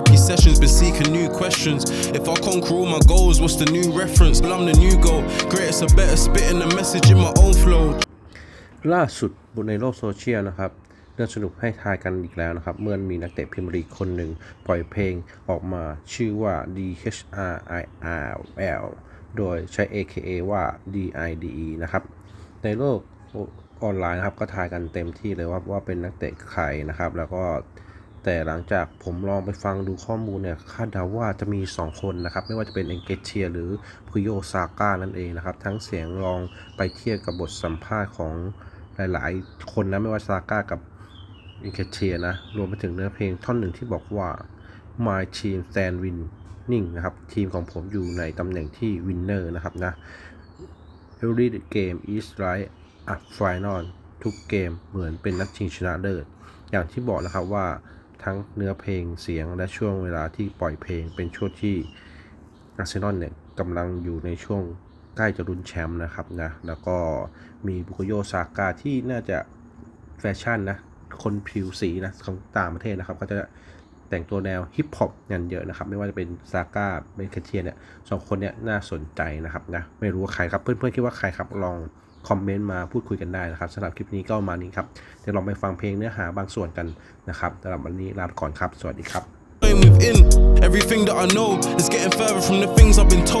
therapy sessions, been seeking new questions. If I conquer all my goals, what's the new reference? Well, I'm the new goal. Greatest, I better spitting the message in my own flow. ล่าสุดบนในโลกโซเชียลนะครับเรื่องสนุกให้ทายกันอีกแล้วนะครับ เมื่อมีนักเตะพรีเมียร์ลีกคนหนึ่งปล่อยเพลงออกมาชื่อว่า DHRIRL โดยใช้ AKA ว่า DIDE นะครับ ในโลกออนไลน์นะครับก็ทายกันเต็มที่เลยว่าว่าเป็นนักเตะใครนะครับ แล้วก็ แต่หลังจากผมลองไปฟังดูข้อมูลเนี่ยคาดเดาว่าจะมี 2 คนนะครับ ไม่ว่าจะเป็นเอนเกเชียหรือพุโยซาก้านั่นเองนะครับ ทั้งเสียงลองไปเทียบกับบทสัมภาษณ์ของหลาย ๆ คนนะไม่ว่าซาก้ากับเอนเกเชียนะรวมไปถึงเนื้อเพลงท่อนหนึ่งที่บอกว่า my team stand winning นะครับ ทีมของผมอยู่ในตำแหน่งที่ winner นะครับนะ Every game is like a final ทุกเกมเหมือนเป็นนัดชิงชนะเลิศอย่างที่บอกนะครับว่า ทั้งเนื้อเพลงเสียงและช่วงเวลาที่ปล่อยเพลงเป็นช่วงที่อาร์เซนอลเนี่ยกำลังอยู่ในช่วงใกล้จะลุ้นแชมป์นะครับนะแล้วก็มีบุโกโยซาก้าที่น่าจะแฟชั่นนะคนผิวสีนะของต่างประเทศนะครับ ก็จะแต่งตัวแนวฮิปฮอปกันเยอะนะครับ ไม่ว่าจะเป็นซาก้าเบนเคเทียเนี่ยสองคนเนี่ยน่าสนใจนะครับนะไม่รู้ว่าใครครับเพื่อนๆคิดว่าใครครับลอง คอมเมนต์มาพูดคุยกันได้นะครับสำหรับคลิปนี้ก็มานี้ครับเดี๋ยวลองไปฟังเพลงเนื้อหาบางส่วนกันนะครับสำหรับวันนี้ลาไปก่อนครับ สวัสดีครับ within everything that I know is getting further from the things I've been told.